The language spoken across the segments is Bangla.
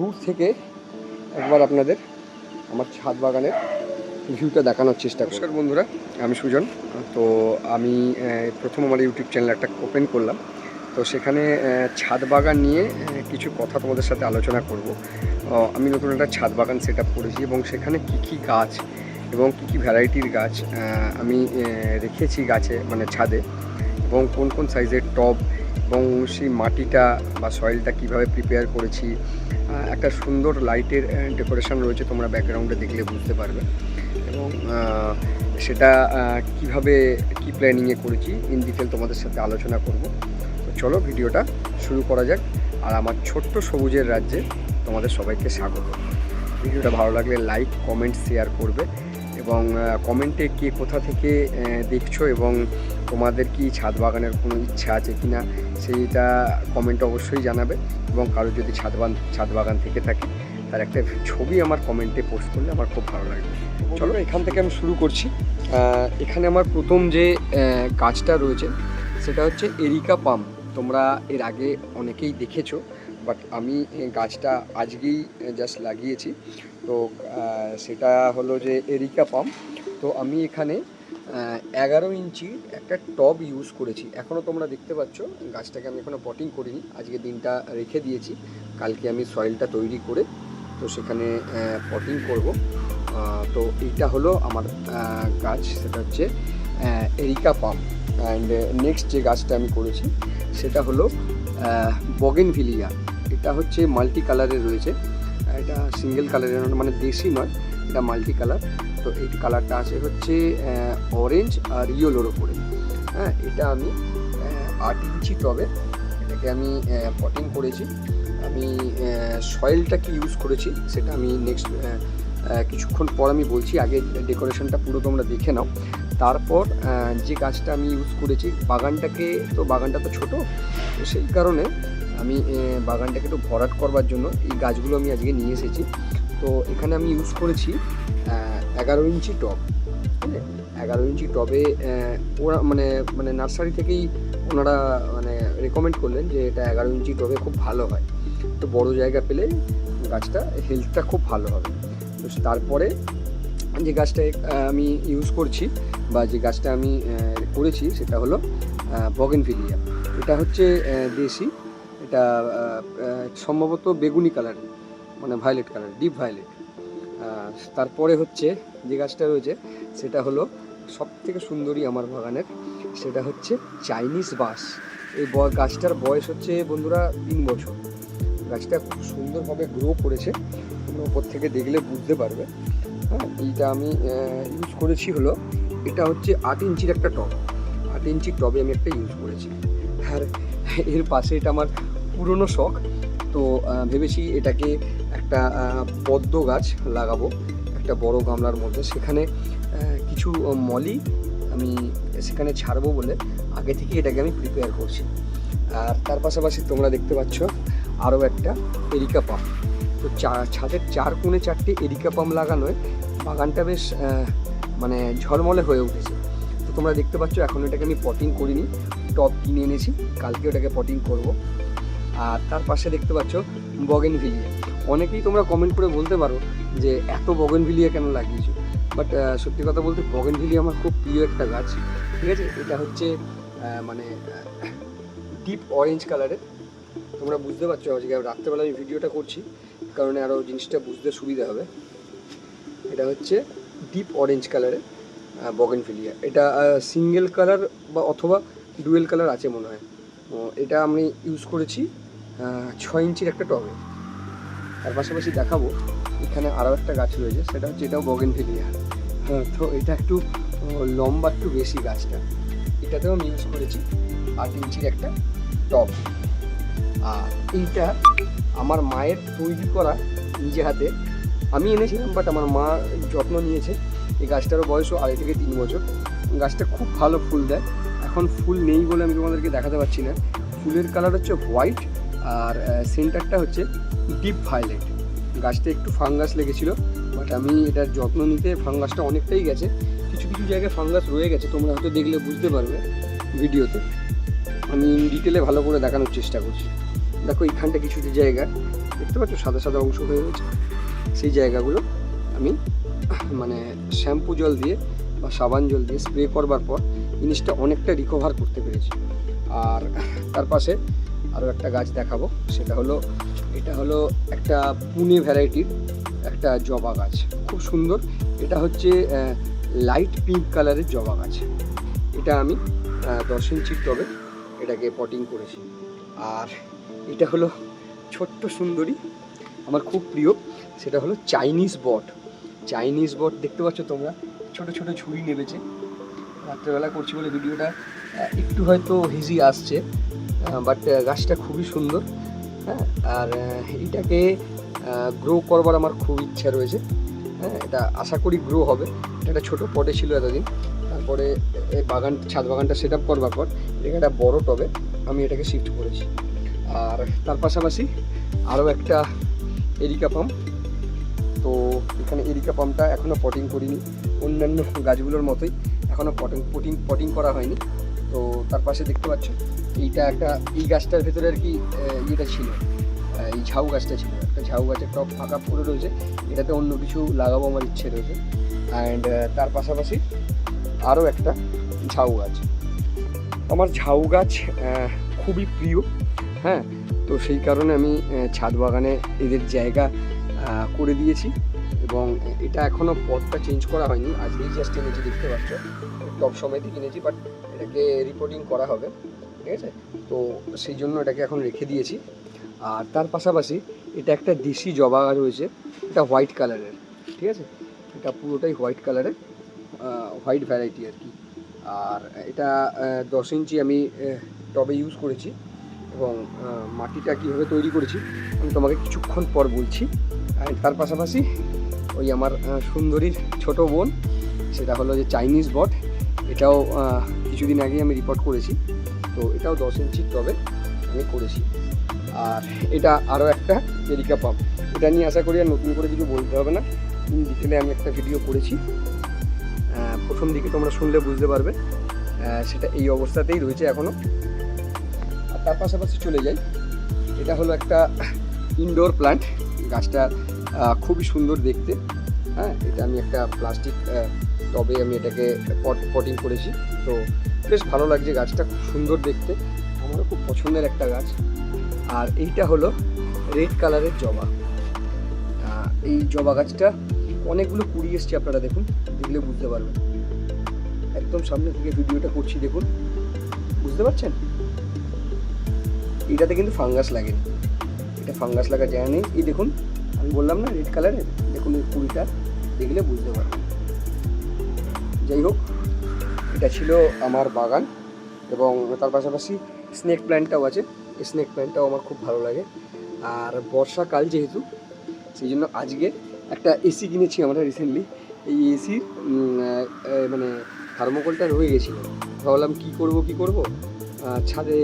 দূর থেকে একবার আপনাদের আমার ছাদ বাগানের ভিউটা দেখানোর চেষ্টা করি নমস্কার বন্ধুরা, আমি সুজন। তো আমি প্রথম আমার ইউটিউব চ্যানেল একটা ওপেন করলাম। তো সেখানে ছাদ বাগান নিয়ে কিছু কথা তোমাদের সাথে আলোচনা করব। আমি নতুন একটা ছাদ বাগান সেট আপ করেছি এবং সেখানে কি কি গাছ এবং কি কি ভ্যারাইটির গাছ আমি রেখেছি গাছে মানে ছাদে এবং কোন কোন সাইজের টব এবং সেই মাটিটা বা সয়েলটা কীভাবে প্রিপেয়ার করেছি একটা সুন্দর লাইটের ডেকোরেশন রয়েছে তোমরা ব্যাকগ্রাউন্ডে দেখলে বুঝতে পারবে। এবং সেটা কীভাবে, কি প্ল্যানিংয়ে করেছি ইন ডিটেল তোমাদের সাথে আলোচনা করব। তো চলো ভিডিওটা শুরু করা যাক। আর আমার ছোট্ট সবুজের রাজ্যে তোমাদের সবাইকে স্বাগত। ভিডিওটা ভালো লাগলে লাইক কমেন্ট শেয়ার করবে। এবং কমেন্টে কে কোথা থেকে দেখছ এবং তোমাদের কি ছাদ বাগানের কোনো ইচ্ছা আছে কি না সেইটা কমেন্ট অবশ্যই জানাবে এবং কারও যদি ছাদ বাগান ছাদ বাগান থেকে থাকে তার একটা ছবি আমার কমেন্টে পোস্ট করলে আমার খুব ভালো লাগবে। চলো। এখান থেকে আমি শুরু করছি। এখানে আমার প্রথম যে গাছটা রয়েছে সেটা হচ্ছে এরিকা পাম। তোমরা এর আগে অনেকেই দেখেছ বাট আমি গাছটা আজকেই জাস্ট লাগিয়েছি। তো সেটা হলো যে এরিকা পাম। তো আমি এখানে এগারো ইঞ্চি একটা টব ইউজ করেছি। এখনও তোমরা দেখতে পাচ্ছ, গাছটাকে আমি এখনও পটিং করিনি। আজকে দিনটা রেখে দিয়েছি। কালকে আমি সয়েলটা তৈরি করে তো সেখানে পটিং করব। তো এইটা হলো আমার গাছ। সেটা হচ্ছে এরিকা পাম অ্যান্ড নেক্সট যে গাছটা আমি করেছি, সেটা হলো বগেনভিলিয়া এটা হচ্ছে মাল্টি কালারের রয়েছে। এটা সিঙ্গেল কালারের মানে দেশি নয়। এটা মাল্টি কালার তো এই কালারটা আছে হচ্ছে অরেঞ্জ আর ইয়েলোর ওপরে হ্যাঁ এটা আমি আট ইঞ্চি টবে, এটাকে আমি পটিং করেছি। আমি সয়েলটা কি ইউজ করেছি, সেটা আমি নেক্সট কিছুক্ষণ পর আমি বলছি, আগে ডেকোরেশনটা পুরো তোমরা দেখে নাও। তারপর যে গাছটা আমি ইউজ করেছি, বাগানটাকে, তো বাগানটা তো ছোটো সেই কারণে আমি বাগানটাকে একটু ভরাট করবার জন্য এই গাছগুলো আমি আজকে নিয়ে এসেছি। তো এখানে আমি ইউজ করেছি এগারো ইঞ্চি টব, বুঝলে? এগারো ইঞ্চি টবে ওরা মানে মানে নার্সারি থেকেই ওনারা মানে রেকমেন্ড করলেন যে এটা এগারো ইঞ্চি টবে খুব ভালো হয়। তো বড় জায়গা পেলে গাছটা হেলথটা খুব ভালো হবে। তো তারপরে যে গাছটা আমি ইউজ করছি বা যে গাছটা আমি করেছি সেটা হলো বগেনভিলিয়া এটা হচ্ছে দেশি, এটা সম্ভবত বেগুনি কালার মানে ভায়োলেট কালার ডিপ ভায়োলেট তারপরে হচ্ছে যে গাছটা রয়েছে, সেটা হলো সব থেকে সুন্দরী আমার বাগানের, সেটা হচ্ছে চাইনিজ বাস এই গাছটার বয়স হচ্ছে বন্ধুরা তিন বছর। গাছটা খুব সুন্দরভাবে গ্রো করেছে ওপর থেকে দেখলে বুঝতে পারবে। হ্যাঁ এইটা আমি ইউজ করেছি হলো, এটা হচ্ছে আট ইঞ্চির একটা টব। আট ইঞ্চির টবে আমি একটা ইউজ করেছি। আর এর পাশে এটা আমার পুরনো শখ, তো ভেবেছি এটাকে একটা পদ্ম গাছ লাগাবো, একটা বড় গামলার মধ্যে। সেখানে কিছু মলি আমি সেখানে ছাড়বো বলে আগে থেকে এটাকে আমি প্রিপেয়ার করছি। আর তার পাশাপাশি তোমরা দেখতে পাচ্ছ আরও একটা এরিকা পাম্প তো চা- ছাদের চার কোণে চারটে এরিকা পাম্প লাগানোয় বাগানটা বেশ মানে ঝলমলে হয়ে উঠেছে। তো তোমরা দেখতে পাচ্ছ এখন এটাকে আমি পটিং করিনি টপ কিনে এনেছি। কালকে ওটাকে পটিং করব। আর তার পাশে দেখতে পাচ্ছ বগেন ভিলিয়া অনেকেই তোমরা কমেন্ট করে বলতে পারো যে এত বগেন ভিলিয়া কেন লাগিয়েছো? বাট সত্যি কথা বলতে বগেন ভিলিয়া আমার খুব প্রিয় একটা গাছ। ঠিক আছে? এটা হচ্ছে মানে ডিপ অরেঞ্জ কালারের তোমরা বুঝতে পারছ আজকে রাত্রেবেলা আমি ভিডিওটা করছি কারণে আরও জিনিসটা বুঝতে সুবিধা হবে। এটা হচ্ছে ডিপ অরেঞ্জ কালারের বগেনভিলিয়া। এটা সিঙ্গেল কালার বা অথবা ডুয়েল কালার আছে মনে হয়। এটা আমি ইউজ করেছি ছয় ইঞ্চির একটা টবে। তার পাশাপাশি দেখাবো, এখানে আরও একটা গাছ রয়েছে, সেটা হচ্ছে এটাও বগেনভিলিয়া। হ্যাঁ তো এটা একটু লম্বা একটু বেশি গাছটা। এটাতেও আমি ইউজ করেছি আট ইঞ্চির একটা টব। আর এইটা আমার মায়ের তৈরি করা নিজে হাতে। আমি এনেছিলাম বাট আমার মা যত্ন নিয়েছে। এই গাছটারও বয়সও আড়াই থেকে তিন বছর। গাছটা খুব ভালো ফুল দেয়। এখন ফুল নেই বলে আমি তোমাদেরকে দেখাতে পারছি না। ফুলের কালার হচ্ছে হোয়াইট আর সেন্টারটা হচ্ছে ডিপ ভায়োলেট গাছটা একটু ফাঙ্গাস লেগেছিল বাট আমি এটার যত্ন নিতে ফাঙ্গাসটা অনেকটাই গেছে। কিছু কিছু জায়গায় ফাঙ্গাস রয়ে গেছে, তোমরা হয়তো দেখলে বুঝতে পারবে ভিডিওতে। আমি ডিটেলে ভালো করে দেখানোর চেষ্টা করছি। দেখো এইখানটা কিছু জায়গা, দেখতে পাচ্ছ? সাদা সাদা অংশ হয়ে রয়েছে সেই জায়গাগুলো আমি মানে শ্যাম্পু জল দিয়ে বা সাবান জল দিয়ে স্প্রে করবার পর জিনিসটা অনেকটা রিকভার করতে পেরেছি। আর তার পাশে আরও একটা গাছ দেখাবো। সেটা হলো, এটা হলো একটা পুনে ভ্যারাইটির একটা জবা গাছ। খুব সুন্দর। এটা হচ্ছে লাইট পিঙ্ক কালারের জবা গাছ। এটা আমি দশ ইঞ্চির টবে এটাকে পটিং করেছি। আর এটা হলো ছোট্ট সুন্দরী, আমার খুব প্রিয়। সেটা হলো চাইনিজ বট চাইনিজ বট দেখতে পাচ্ছ তোমরা? ছোট ছোট ঝুড়ি নেমেছে। রাত্রেবেলা করছি বলে ভিডিওটা একটু হয়তো হিজি আসছে বাট গাছটা খুবই সুন্দর হ্যাঁ? আর এটাকে গ্রো করবার আমার খুব ইচ্ছা রয়েছে হ্যাঁ? এটা আশা করি গ্রো হবে। এটা একটা ছোটো পটে ছিল এতদিন। তারপরে এই বাগান, ছাদ বাগানটা সেট আপ করবার পর, এটাকে একটা বড় টবে আমি এটাকে শিফট করেছি। আর তার পাশাপাশি আরও একটা এরিকা পাম্প তো এখানে এরিকা পাম্পটা এখনও পটিং করিনি। অন্যান্য গাছগুলোর মতোই এখনও পটিং পটিং পটিং করা হয়নি। তো তার পাশে দেখতে পাচ্ছ, এইটা একটা, এই গাছটার ভেতরে আর কি ইয়েটা ছিল এই ঝাউ গাছটা ছিল। একটা ঝাউ গাছের টপ ফাঁকা পড়ে রয়েছে, এটাতে অন্য কিছু লাগাবো আমার ইচ্ছে রয়েছে। অ্যান্ড তার পাশাপাশি আরও একটা ঝাউ গাছ। আমার ঝাউ গাছ খুবই প্রিয় হ্যাঁ? তো সেই কারণে আমি ছাদ বাগানে এদের জায়গা করে দিয়েছি। এবং এটা এখনও পটটা চেঞ্জ করা হয়নি। আজকেই জাস্ট এনেছি, দেখতে পাচ্ছ। টপ সময়তে কিনেছি বাট এটাকে রিপোর্টিং করা হবে, ঠিক আছে? তো সেই জন্য এটাকে এখন রেখে দিয়েছি। আর তার পাশাপাশি এটা একটা দেশি জবা রয়েছে, এটা হোয়াইট কালারের ঠিক আছে? এটা পুরোটাই হোয়াইট কালারের হোয়াইট ভ্যারাইটি আর কি। আর এটা দশ ইঞ্চি আমি টবে ইউজ করেছি এবং মাটিটা কীভাবে তৈরি করেছি, আমি তোমাকে কিছুক্ষণ পর বলছি। আর তার পাশাপাশি ওই আমার সুন্দরীর ছোট বোন, সেটা হলো যে চাইনিজ বট। এটাও কিছুদিন আগে আমি রিপোর্ট করেছি। তো এটাও দশ ইঞ্চির টবে আমি করেছি। আর এটা আরও একটা এরিকা পাম্প। এটা নিয়ে আশা করি আর নতুন করে কিছু বলতে হবে না। ডিটেলে আমি একটা ভিডিও করেছি। প্রথম দিকে তোমরা শুনলে বুঝতে পারবে। সেটা এই অবস্থাতেই রয়েছে এখনও আর তার পাশাপাশি চলে যাই। এটা হলো একটা ইনডোর প্ল্যান্ট গাছটা খুবই সুন্দর দেখতে। হ্যাঁ এটা আমি একটা প্লাস্টিক টবে আমি এটাকে পট পটিং করেছি। তো বেশ ভালো লাগছে গাছটা, খুব সুন্দর দেখতে। আমারও খুব পছন্দের একটা গাছ। আর এইটা হলো রেড কালারের জবা। এই জবা গাছটা অনেকগুলো কুড়ি এসছে, আপনারা দেখুন, দেখলে বুঝতে পারবেন। একদম সামনে থেকে ভিডিওটা করছি, দেখুন। বুঝতে পারছেন? এটাতে কিন্তু ফাঙ্গাস লাগেনি। এটা ফাঙ্গাস লাগা যায় নেই। এই দেখুন আমি বললাম না রেড কালারের দেখুন এই কুড়িটা, দেখলে বুঝতে পারবেন। যাই হোক, এটা ছিল আমার বাগান এবং তার পাশাপাশি স্নেক প্ল্যান্টটাও আছে। এই স্নেক প্ল্যান্টটাও আমার খুব ভালো লাগে। আর বর্ষাকাল যেহেতু, সেই জন্য আজকে একটা এসি কিনেছি আমরা রিসেন্টলি এই এসির মানে থার্মোকলটা রয়ে গেছিল। ভাবলাম কী করব কী করব? ছাদে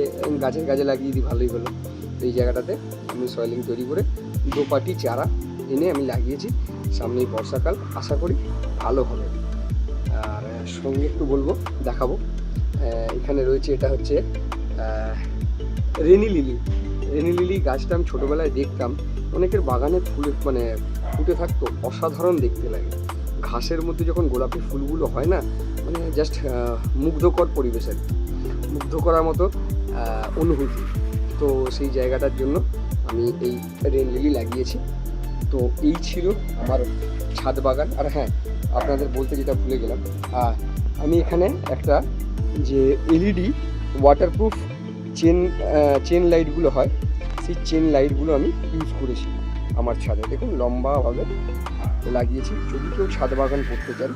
গাছের গাছে লাগিয়ে দিই, ভালোই হলো। এই জায়গাটাতে আমি সয়েলিং তৈরি করে দু পাটি চারা এনে আমি লাগিয়েছি। সামনেই বর্ষাকাল, আশা করি ভালো হবে। আর সঙ্গে একটু বলব, দেখাবো। এখানে রয়েছে, এটা হচ্ছে রেনি লিলি। রেনি লিলি গাছটা আমি ছোটোবেলায় দেখতাম। অনেকের বাগানে ফুলে মানে ফুটে থাকতো, অসাধারণ দেখতে লাগে। ঘাসের মধ্যে যখন গোলাপি ফুলগুলো হয় না মানে জাস্ট মুগ্ধকর পরিবেশ আর। মুগ্ধ করার মতো অনুভূতি। তো সেই জায়গাটার জন্য আমি এই রেন লিলি লাগিয়েছি। তো এই ছিল আমার ছাদ বাগান। আর হ্যাঁ আপনাদের বলতে যেটা ভুলে গেলাম আহ, আমি এখানে একটা যে এলইডি ওয়াটারপ্রুফ চেন চেন লাইটগুলো হয় সেই চেন লাইটগুলো আমি ইউজ করেছি আমার ছাদে। দেখুন লম্বাভাবে লাগিয়েছি। যদি কেউ ছাদ বাগান করতে চান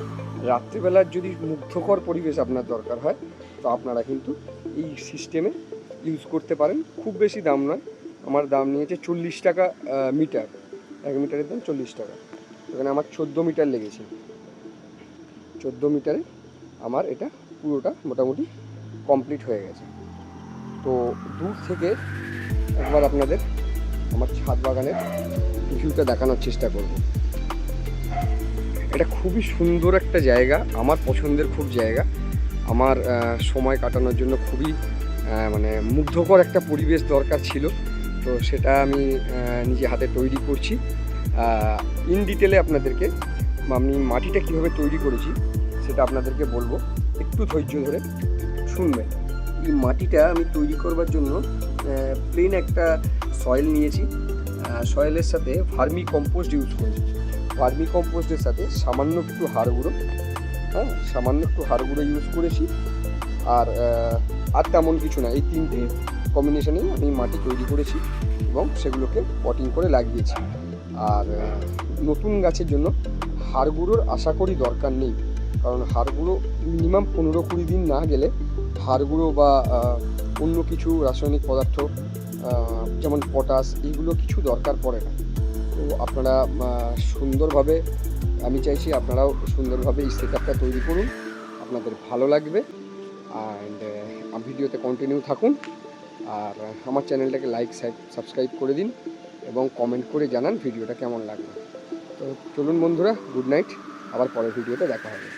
রাত্রিবেলার যদি মুগ্ধকর পরিবেশ আপনার দরকার হয় তো আপনারা কিন্তু এই সিস্টেমে ইউজ করতে পারেন। খুব বেশি দাম নয় আমার দাম নিয়েছে চল্লিশ টাকা মিটার। এক মিটারের দাম চল্লিশ টাকা। এখানে আমার চোদ্দ মিটার লেগেছে। চোদ্দ মিটারে আমার এটা পুরোটা মোটামুটি কমপ্লিট হয়ে গেছে। তো দূর থেকে একবার আপনাদের আমার ছাদ বাগানের ভিউটা দেখানোর চেষ্টা করব। এটা খুবই সুন্দর একটা জায়গা, আমার পছন্দের খুব জায়গা। আমার সময় কাটানোর জন্য খুবই মানে মুগ্ধকর একটা পরিবেশ দরকার ছিল। তো সেটা আমি নিজে হাতে তৈরি করছি। ইন ডিটেলে আপনাদেরকে আমি মাটিটা কীভাবে তৈরি করেছি সেটা আপনাদেরকে বলব। একটু ধৈর্য ধরে শুনবেন। এই মাটিটা আমি তৈরি করবার জন্য প্লেন একটা সয়েল নিয়েছি। সয়েলের সাথে ভার্মি কম্পোস্ট ইউজ করেছি। ভার্মি কম্পোস্টের সাথে সামান্য একটু হাড় গুঁড়ো হ্যাঁ সামান্য একটু হাড় গুঁড়ো ইউজ করেছি। আর আর তেমন কিছু না, এই তিনটে কম্বিনেশনেই আমি মাটি তৈরি করেছি এবং সেগুলোকে পটিং করে লাগিয়েছি। আর নতুন গাছের জন্য হাড় গুঁড়োর আশা করি দরকার নেই। কারণ হাড় গুঁড়ো মিনিমাম পনেরো কুড়ি দিন না গেলে হাড় গুঁড়ো বা অন্য কিছু রাসায়নিক পদার্থ যেমন পটাশ এইগুলো কিছু দরকার পড়ে না। তো আপনারা সুন্দরভাবে, আমি চাইছি আপনারাও সুন্দরভাবে এই সেট তৈরি করুন। আপনাদের ভালো লাগবে। অ্যান্ড ভিডিওতে কন্টিনিউ থাকুন। আর আমার চ্যানেলটাকে লাইক সাবস্ক্রাইব করে দিন এবং কমেন্ট করে জানান ভিডিওটা কেমন লাগবে তো চলুন বন্ধুরা গুড নাইট আবার পরের ভিডিওতে দেখা হবে।